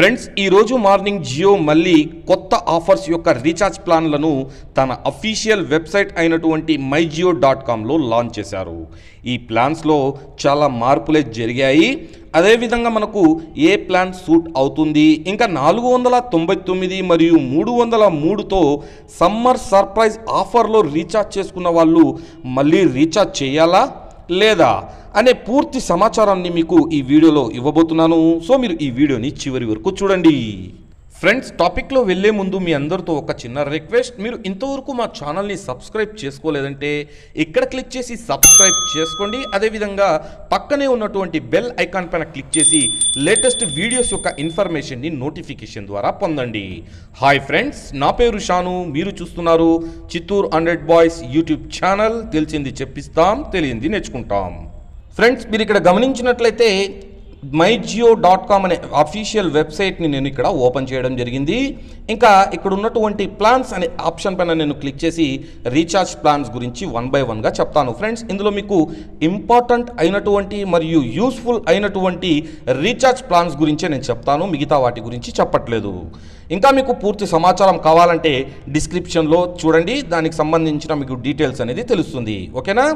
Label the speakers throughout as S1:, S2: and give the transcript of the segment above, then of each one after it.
S1: Friends ఈరోజు morning Jio మళ్ళీ కొత్త ఆఫర్స్ యొక్క రీఛార్జ్ ప్లాన్లను తన అఫీషియల్ వెబ్సైట్ అయినటువంటి మై జియో డాట్ కామ్లో లాంచ్ చేశారు. ఈ ప్లాన్స్లో చాలా మార్పులే జరిగాయి. అదేవిధంగా మనకు ఏ ప్లాన్ సూట్ అవుతుంది? ఇంకా నాలుగు వందల తొంభై తొమ్మిది మరియు మూడు వందల మూడుతో సమ్మర్ సర్ప్రైజ్ ఆఫర్లో రీఛార్జ్ చేసుకున్న వాళ్ళు మళ్ళీ రీఛార్జ్ చేయాలా? లేదా అనే పూర్తి సమాచారాన్ని మీకు ఈ వీడియోలో ఇవ్వబోతున్నాను. సో మీరు ఈ వీడియోని చివరి వరకు చూడండి. ఫ్రెండ్స్ టాపిక్లో వెళ్ళే ముందు మీ అందరితో ఒక చిన్న రిక్వెస్ట్ మీరు ఇంతవరకు మా ఛానల్ని సబ్స్క్రైబ్ చేసుకోలేదంటే ఇక్కడ క్లిక్ చేసి సబ్స్క్రైబ్ చేసుకోండి. అదేవిధంగా పక్కనే ఉన్నటువంటి బెల్ ఐకాన్ పైన క్లిక్ చేసి లేటెస్ట్ వీడియోస్ యొక్క ఇన్ఫర్మేషన్ని నోటిఫికేషన్ ద్వారా పొందండి. హాయ్ ఫ్రెండ్స్ నా పేరు షాను. మీరు చూస్తున్నారు Chittoor hundred boys YouTube channel తెలిసింది చెప్పిస్తాం తెలియంది నేర్చుకుంటాం. ఫ్రెండ్స్ మీరు ఇక్కడ గమనించినట్లయితే మై జియో డాట్ కామ్ అనే అఫీషియల్ వెబ్సైట్ని నేను ఇక్కడ ఓపెన్ చేయడం జరిగింది. ఇంకా ఇక్కడ ఉన్నటువంటి ప్లాన్స్ అనే ఆప్షన్ పైన నేను క్లిక్ చేసి రీఛార్జ్ ప్లాన్స్ గురించి వన్ బై వన్గా చెప్తాను. ఫ్రెండ్స్ ఇందులో మీకు ఇంపార్టెంట్ అయినటువంటి మరియు యూస్ఫుల్ అయినటువంటి రీఛార్జ్ ప్లాన్స్ గురించే నేను చెప్తాను. మిగతా వాటి గురించి చెప్పట్లేదు. ఇంకా మీకు పూర్తి సమాచారం కావాలంటే డిస్క్రిప్షన్లో చూడండి. దానికి సంబంధించిన మీకు డీటెయిల్స్ అనేది తెలుస్తుంది. ఓకేనా?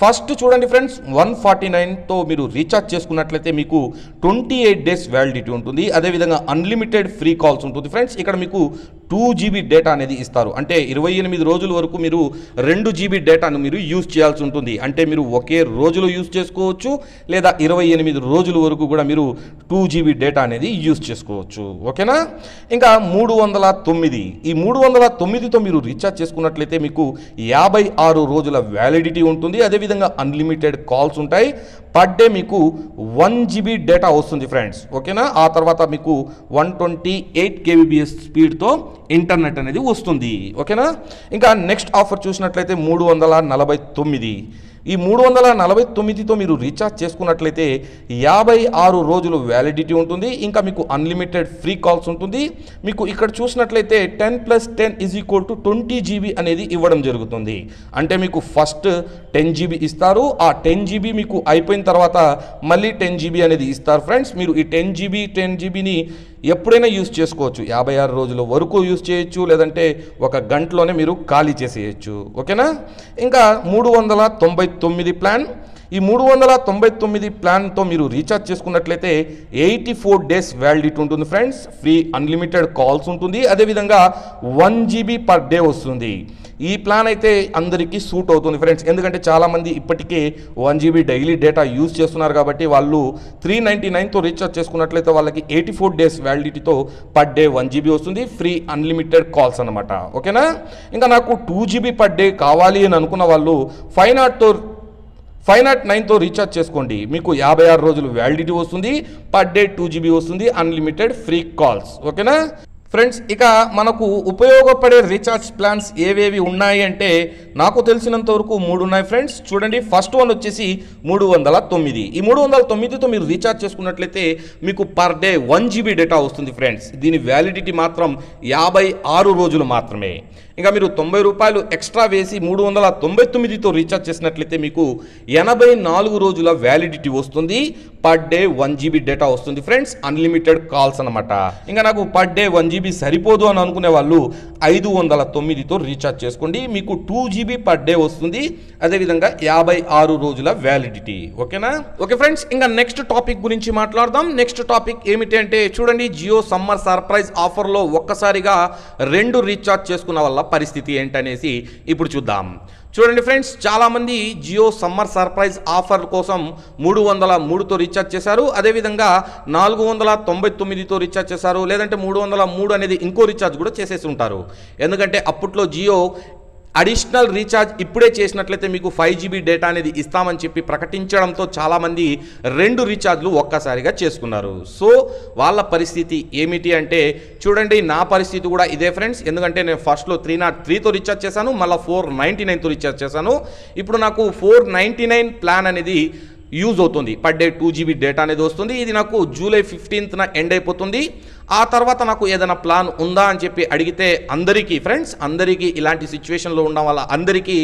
S1: ఫస్ట్ చూడండి ఫ్రెండ్స్ వన్ ఫార్టీ నైన్తో మీరు రీఛార్జ్ చేసుకున్నట్లయితే మీకు ట్వంటీ ఎయిట్ డేస్ వ్యాలిడిటీ ఉంటుంది. అదేవిధంగా అన్లిమిటెడ్ ఫ్రీ కాల్స్ ఉంటుంది. ఫ్రెండ్స్ ఇక్కడ మీకు టూ జీబీ డేటా అనేది ఇస్తారు. అంటే ఇరవై ఎనిమిది రోజుల వరకు మీరు రెండు జీబీ డేటాను మీరు యూజ్ చేయాల్సి ఉంటుంది. అంటే మీరు ఒకే రోజులో యూజ్ చేసుకోవచ్చు లేదా ఇరవై ఎనిమిది రోజుల వరకు కూడా మీరు టూ జీబీ డేటా అనేది యూజ్ చేసుకోవచ్చు. ఓకేనా? ఇంకా మూడు వందల తొమ్మిది. ఈ మూడు వందల తొమ్మిదితో మీరు రీఛార్జ్ చేసుకున్నట్లయితే మీకు యాభై ఆరు రోజుల వ్యాలిడిటీ ఉంటుంది. అదేవిధంగా అన్లిమిటెడ్ కాల్స్ ఉంటాయి. పర్ డే మీకు వన్ జీబీ డేటా వస్తుంది ఫ్రెండ్స్. ఓకేనా? ఆ తర్వాత మీకు వన్ ట్వంటీ ఎయిట్ కేబీబీఎస్ స్పీడ్తో ఇంటర్నెట్ అనేది వస్తుంది. ఓకేనా? ఇంకా నెక్స్ట్ ఆఫర్ చూసినట్లయితే మూడు వందల నలభై తొమ్మిది. ఈ మూడు వందల నలభై తొమ్మిదితో మీరు రీఛార్జ్ చేసుకున్నట్లయితే యాభై ఆరు రోజులు వ్యాలిడిటీ ఉంటుంది. ఇంకా మీకు అన్లిమిటెడ్ ఫ్రీ కాల్స్ ఉంటుంది. మీకు ఇక్కడ చూసినట్లయితే ten plus ten is equal to twenty GB అనేది ఇవ్వడం జరుగుతుంది. అంటే మీకు ఫస్ట్ టెన్ జీబీ ఇస్తారు. ఆ టెన్ జీబీ మీకు అయిపోయిన తర్వాత మళ్ళీ టెన్ జీబీ అనేది ఇస్తారు. ఫ్రెండ్స్ మీరు ఈ టెన్ జీబీ టెన్ జీబీని ఎప్పుడైనా యూస్ చేసుకోవచ్చు. యాభై ఆరు రోజుల వరకు యూస్ చేయొచ్చు లేదంటే ఒక గంటలోనే మీరు ఖాళీ చేసేయచ్చు. ఓకేనా? ఇంకా మూడు వందల తొంభై తొమ్మిది ప్లాన్. ఈ మూడు వందల తొంభై తొమ్మిది ప్లాన్తో మీరు రీఛార్జ్ చేసుకున్నట్లయితే ఎయిటీ ఫోర్ డేస్ వ్యాలిడిటీ ఉంటుంది ఫ్రెండ్స్. ఫ్రీ అన్లిమిటెడ్ కాల్స్ ఉంటుంది. అదేవిధంగా వన్ జీబీ పర్ డే వస్తుంది. ఈ ప్లాన్ అయితే అందరికీ సూట్ అవుతుంది ఫ్రెండ్స్. ఎందుకంటే చాలామంది ఇప్పటికే one GB daily data use చేస్తున్నారు కాబట్టి వాళ్ళు త్రీ నైంటీ నైన్తో రీఛార్జ్ చేసుకున్నట్లయితే వాళ్ళకి ఎయిటీ ఫోర్ డేస్ వ్యాలిడిటీతో పర్ డే వన్ జీబీ వస్తుంది. ఫ్రీ అన్లిమిటెడ్ కాల్స్ అనమాట ఓకేనా? ఇంకా నాకు టూ జీబీ పర్ డే కావాలి అని అనుకున్న వాళ్ళు ఫైవ్ నాట్తో ఫైవ్ నాట్ నైన్తో రీఛార్జ్ చేసుకోండి. మీకు యాభై ఆరు రోజులు వ్యాలిడిటీ వస్తుంది పర్ డే టూ జీబీ వస్తుంది అన్లిమిటెడ్ ఫ్రీ కాల్స్. ఓకేనా? ఫ్రెండ్స్ ఇక మనకు ఉపయోగపడే రీఛార్జ్ ప్లాన్స్ ఏవేవి ఉన్నాయి అంటే నాకు తెలిసినంత వరకు మూడు ఉన్నాయి ఫ్రెండ్స్. చూడండి ఫస్ట్ వన్ వచ్చేసి మూడు వందల తొమ్మిది. ఈ మూడు వందల తొమ్మిదితో మీరు రీఛార్జ్ చేసుకున్నట్లయితే మీకు per day one GB data వస్తుంది ఫ్రెండ్స్. దీని వ్యాలిడిటీ మాత్రం యాభై ఆరు రోజులు మాత్రమే. ఇంకా మీరు తొంభై రూపాయలు ఎక్స్ట్రా వేసి మూడు వందల తొంభై తొమ్మిదితో రీఛార్జ్ చేసినట్లయితే మీకు ఎనభై నాలుగు రోజుల వ్యాలిడిటీ వస్తుంది. Per day one GB data వస్తుంది ఫ్రెండ్స్. అన్లిమిటెడ్ కాల్స్ అనమాట ఇంకా నాకు పర్ డే వన్ జీబీ సరిపోదు అని అనుకునే వాళ్ళు ఐదు వందల తొమ్మిదితో రీఛార్జ్ చేసుకోండి. మీకు టూ జీబీ పర్ డే వస్తుంది. అదేవిధంగా యాభై ఆరు రోజుల వ్యాలిడిటీ. ఓకేనా? ఓకే ఫ్రెండ్స్ ఇంకా నెక్స్ట్ టాపిక్ గురించి మాట్లాడదాం. నెక్స్ట్ టాపిక్ ఏమిటి అంటే చూడండి జియో సమ్మర్ సర్ప్రైజ్ ఆఫర్లో ఒక్కసారిగా రెండు రీఛార్జ్ చేసుకున్న వల్ల పరిస్థితి ఏంటనేసి ఇప్పుడు చూద్దాం. చూడండి ఫ్రెండ్స్ చాలామంది జియో సమ్మర్ సర్ప్రైజ్ ఆఫర్ కోసం మూడు వందల మూడుతో రీఛార్జ్ చేశారు. అదేవిధంగా నాలుగు వందల తొంభై తొమ్మిదితో రీఛార్జ్ చేశారు. లేదంటే మూడు వందల మూడు అనేది ఇంకో రీఛార్జ్ కూడా చేసేసి ఉంటారు. ఎందుకంటే అప్పట్లో జియో అడిషనల్ రీఛార్జ్ ఇప్పుడే చేసినట్లయితే మీకు ఫైవ్ జీబీ డేటా అనేది ఇస్తామని చెప్పి ప్రకటించడంతో చాలామంది రెండు రీఛార్జ్లు ఒక్కసారిగా చేసుకున్నారు. సో వాళ్ళ పరిస్థితి ఏమిటి అంటే చూడండి నా పరిస్థితి కూడా ఇదే ఫ్రెండ్స్. ఎందుకంటే నేను ఫస్ట్లో త్రీ నాట్ త్రీతో రీఛార్జ్ చేశాను మళ్ళీ ఫోర్ నైంటీ నైన్తో రీఛార్జ్ చేశాను. ఇప్పుడు నాకు ఫోర్ నైంటీ నైన్ ప్లాన్ అనేది యూజ్ అవుతుంది. Per day two GB data అనేది వస్తుంది. ఇది నాకు జూలై ఫిఫ్టీన్త్న ఎండ్ అయిపోతుంది. ఆ తర్వాత నాకు ఏదైనా ప్లాన్ ఉందా అని చెప్పి అడిగితే అందరికీ ఫ్రెండ్స్ అందరికీ ఇలాంటి సిచ్యువేషన్లో ఉన్న వాళ్ళ అందరికీ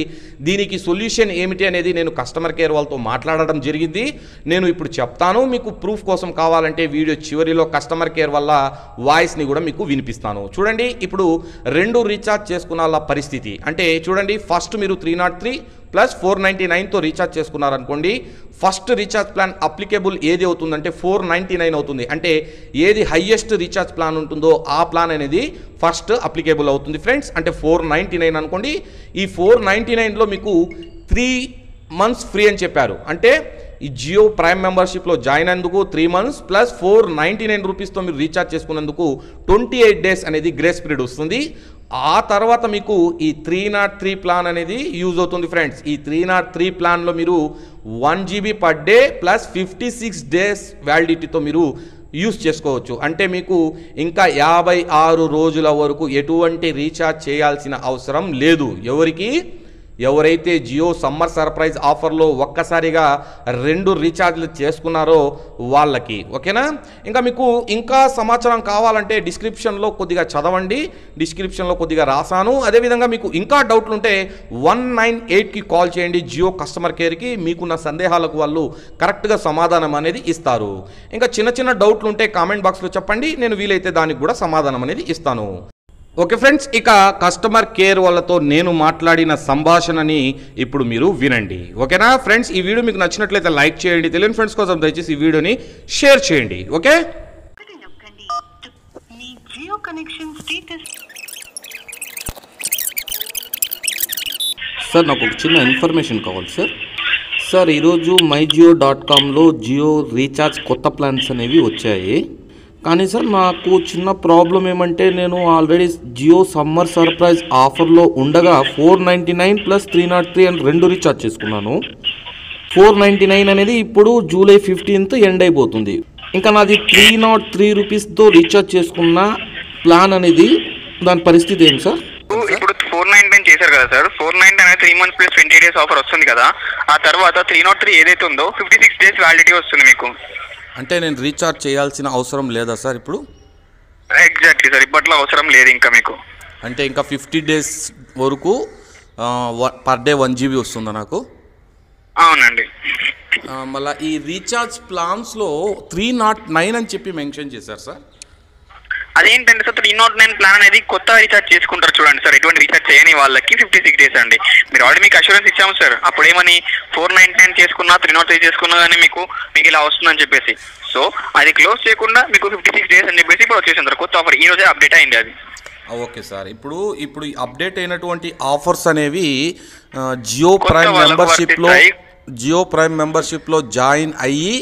S1: దీనికి సొల్యూషన్ ఏమిటి అనేది నేను కస్టమర్ కేర్ వాళ్ళతో మాట్లాడడం జరిగింది. నేను ఇప్పుడు చెప్తాను. మీకు ప్రూఫ్ కోసం కావాలంటే వీడియో చివరిలో కస్టమర్ కేర్ వల్ల వాయిస్ని కూడా మీకు వినిపిస్తాను. చూడండి ఇప్పుడు రెండు రీఛార్జ్ చేసుకున్న పరిస్థితి. అంటే చూడండి ఫస్ట్ మీరు three naught three plus four ninety నైన్తో recharge చేసుకున్నారనుకోండి ఫస్ట్ రీఛార్జ్ ప్లాన్ అప్లికేబుల్ ఏది అవుతుందంటే ఫోర్ నైంటీ నైన్ అవుతుంది. అంటే ఏది హయ్యెస్ట్ రీఛార్జ్ ప్లాన్ ఉంటుందో ఆ ప్లాన్ అనేది ఫస్ట్ అప్లికేబుల్ అవుతుంది ఫ్రెండ్స్. అంటే ఫోర్ నైంటీ నైన్ అనుకోండి ఈ ఫోర్ నైంటీ నైన్లో మీకు త్రీ మంత్స్ ఫ్రీ అని చెప్పారు. అంటే ఈ జియో ప్రైమ్ మెంబర్షిప్లో జాయిన్ అయినందుకు three months plus four ninety nine రూపీస్తో మీరు రీఛార్జ్ చేసుకున్నందుకు ట్వంటీ ఎయిట్ డేస్ అనేది గ్రేస్ పీరియడ్ వస్తుంది. ఆ తర్వాత మీకు ఈ త్రీ నాట్ త్రీ ప్లాన్ అనేది యూజ్ అవుతుంది ఫ్రెండ్స్ ఈ త్రీ నాట్ త్రీ ప్లాన్లో మీరు one GB per day plus fifty six days వ్యాలిడిటీతో మీరు యూస్ చేసుకోవచ్చు. అంటే మీకు ఇంకా యాభై ఆరు రోజుల వరకు ఎటువంటి రీఛార్జ్ చేయాల్సిన అవసరం లేదు. ఎవరికి? ఎవరైతే జియో సమ్మర్ సర్ప్రైజ్ ఆఫర్లో ఒక్కసారిగా రెండు రీఛార్జ్లు చేసుకున్నారో వాళ్ళకి ఓకేనా? ఇంకా మీకు ఇంకా సమాచారం కావాలంటే డిస్క్రిప్షన్లో కొద్దిగా చదవండి డిస్క్రిప్షన్లో కొద్దిగా రాసాను. అదేవిధంగా మీకు ఇంకా డౌట్లు ఉంటే వన్ నైన్ ఎయిట్కి కాల్ చేయండి జియో కస్టమర్ కేర్కి మీకున్న సందేహాలకు వాళ్ళు కరెక్ట్గా సమాధానం అనేది ఇస్తారు. ఇంకా చిన్న చిన్న డౌట్లు ఉంటే కామెంట్ బాక్స్లో చెప్పండి నేను వీలైతే దానికి కూడా సమాధానం అనేది ఇస్తాను. ఓకే ఫ్రెండ్స్ ఇక కస్టమర్ కేర్ వాళ్ళతో నేను మాట్లాడిన సంభాషణని ఇప్పుడు మీరు వినండి. ఓకేనా? ఫ్రెండ్స్ ఈ వీడియో మీకు నచ్చినట్లయితే లైక్ చేయండి. తెలియని ఫ్రెండ్స్ కోసం దయచేసి ఈ వీడియోని షేర్ చేయండి. ఓకే?
S2: జియో కనెక్షన్
S1: సార్ నాకు ఒక చిన్న ఇన్ఫర్మేషన్ కావాలి సార్. సార్ ఈరోజు మై జియో డాట్ కామ్లో జియో రీఛార్జ్ కొత్త ప్లాన్స్ అనేవి వచ్చాయి. కానీ సార్ నాకు చిన్న ప్రాబ్లం ఏమంటే నేను ఆల్రెడీ జియో సమ్మర్ సర్ప్రైజ్ ఆఫర్లో ఉండగా four ninety nine plus three naught three అని రెండు రీఛార్జ్ చేసుకున్నాను. ఫోర్ నైంటీ నైన్ అనేది ఇప్పుడు జూలై ఫిఫ్టీన్త్ ఎండ్ అయిపోతుంది. ఇంకా నాది త్రీ నాట్ త్రీ రూపీస్తో రీఛార్జ్ చేసుకున్న ప్లాన్ అనేది దాని పరిస్థితి ఏంటి సార్?
S3: ఇప్పుడు ఫోర్ నైన్ నైన్ చేశారు కదా సార్. ఫోర్ నైన్ అనేది three months plus twenty days offer వస్తుంది కదా. ఆ తర్వాత త్రీ నాట్ త్రీ ఏదైతే ఉందో ఫిఫ్టీ సిక్స్ డేస్ వ్యాలిడిటీ వస్తుంది మీకు.
S1: అంటే నేను రీఛార్జ్ చేయాల్సిన అవసరం లేదా సార్ ఇప్పుడు?
S3: ఎగ్జాక్ట్లీ సార్ ఇప్పట్లో అవసరం లేదు ఇంకా మీకు.
S1: అంటే ఇంకా ఫిఫ్టీ డేస్ వరకు పర్ డే వన్ జీబీ వస్తుందా నాకు?
S3: అవునండి.
S1: మళ్ళా ఈ రీఛార్జ్ ప్లాన్స్లో త్రీ నాట్ నైన్ అని చెప్పి మెన్షన్ చేశారు సార్.
S3: అదేంటంటే sir three naught nine plan అనేది కొత్త రీఛార్జ్ చేసుకుంటారు చూడండి సార్. ఎటువంటి రీఛార్జ్ చేయని వాళ్ళకి ఫిఫ్టీ సిక్స్ డేస్ అండి. మీరు ఆల్రెడీ మీకు అష్యూరెన్స్ ఇచ్చాము సార్. అప్పుడు ఏమని ఫోర్ నైన్ నైన్ చేసుకున్నా త్రీ నాట్ త్రీ చేసుకున్నా కానీ మీకు మీకు ఇలా వస్తుందని చెప్పేసి. సో అది క్లోజ్ చేయకుండా మీకు ఫిఫ్టీ సిక్స్ డేస్ అని చెప్పేసి ఇప్పుడు వచ్చేసింది సార్. కొత్త ఆఫర్ ఈ రోజే అప్డేట్ అయింది అది.
S1: Okay sir. ఇప్పుడు ఇప్పుడు అప్డేట్ అయినటువంటి ఆఫర్స్ అనేవి జియో ప్రైమ్ మెంబర్షిప్లో. జియో ప్రైమ్ మెంబర్షిప్లో జాయిన్ అయ్యి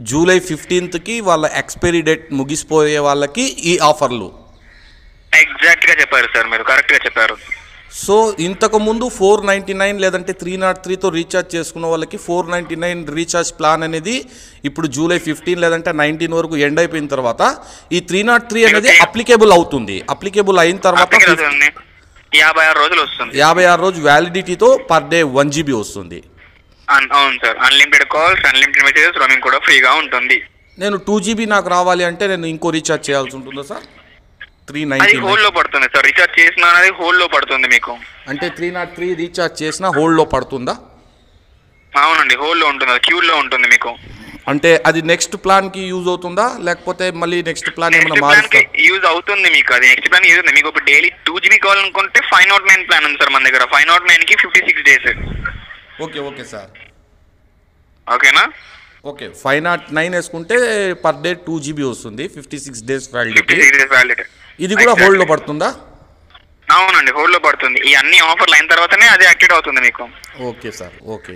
S1: జూలై ఫిఫ్టీన్త్కి వాళ్ళ ఎక్స్పైరీ డేట్ ముగిసిపోయే వాళ్ళకి ఈ ఆఫర్లు.
S3: ఎగ్జాక్ట్గా చెప్పారు సార్ మీరు కరెక్ట్గా చెప్పారు.
S1: సో ఇంతకు ముందు ఫోర్ నైంటీ నైన్ లేదంటే త్రీ నాట్ త్రీతో రీఛార్జ్ చేసుకున్న వాళ్ళకి four ninety nine recharge plan అనేది ఇప్పుడు జూలై ఫిఫ్టీన్ లేదంటే నైన్టీన్ వరకు ఎండ్ అయిపోయిన తర్వాత ఈ త్రీ నాట్ త్రీ అనేది. అప్లికేబుల్ అవుతుంది. అప్లికేబుల్ అయిన తర్వాత.
S3: యాభై ఆరు రోజులు వస్తుంది.
S1: యాభై ఆరు రోజు వ్యాలిడిటీతో పర్ డే వన్ జీబీ వస్తుంది.
S3: అవును sir. Unlimited calls unlimited messages roaming కూడా ఫ్రీగా ఉంటుంది.
S1: నేను టూ జీబీ నాకు రావాలి అంటే నేను ఇంకో రీఛార్జ్ చేయాల్సి ఉంటుందా సార్? త్రీ నైన్టీ
S3: హోల్డ్లో పడుతుంది సార్. రీఛార్జ్ చేసిన అనేది హోల్డ్లో పడుతుంది మీకు.
S1: అంటే త్రీ నాట్ త్రీ రీఛార్జ్ చేసినా హోల్డ్లో పడుతుందా?
S3: అవునండి హోల్డ్లో ఉంటుంది. క్యూ లో ఉంటుంది మీకు.
S1: అంటే అది నెక్స్ట్ ప్లాన్కి యూజ్ అవుతుందా? లేకపోతే మళ్ళీ నెక్స్ట్ ప్లాన్ ఏమైనా
S3: ప్లాన్కి
S1: మారుస్తా
S3: యూజ్ అవుతుంది మీకు అది. నెక్స్ట్ ప్లాన్ యూజ్ ఉంది మీకు ఇప్పుడు డైలీ టూ జీబీ కావాలనుకుంటే ఫైవ్ నాట్ నైన్ ప్లాన్ ఉంది సార్ మన దగ్గర. ఫైవ్ నాట్ నైన్కి fifty six days
S1: okay okay sir.
S3: ఓకేనా?
S1: ఓకే ఫైవ్ నాట్ నైన్ వేసుకుంటే పర్ డే టూ జీబీ వస్తుంది ఫిఫ్టీ సిక్స్ డేస్ వ్యాలిడిటీ. ఇది కూడా హోల్డ్లో పడుతుందా?
S3: అవునండి హోల్డ్లో పడుతుంది. ఈ అన్ని ఆఫర్లు అయిన తర్వాతనే అది యాక్టివేట్ అవుతుంది మీకు.
S1: Okay sir okay.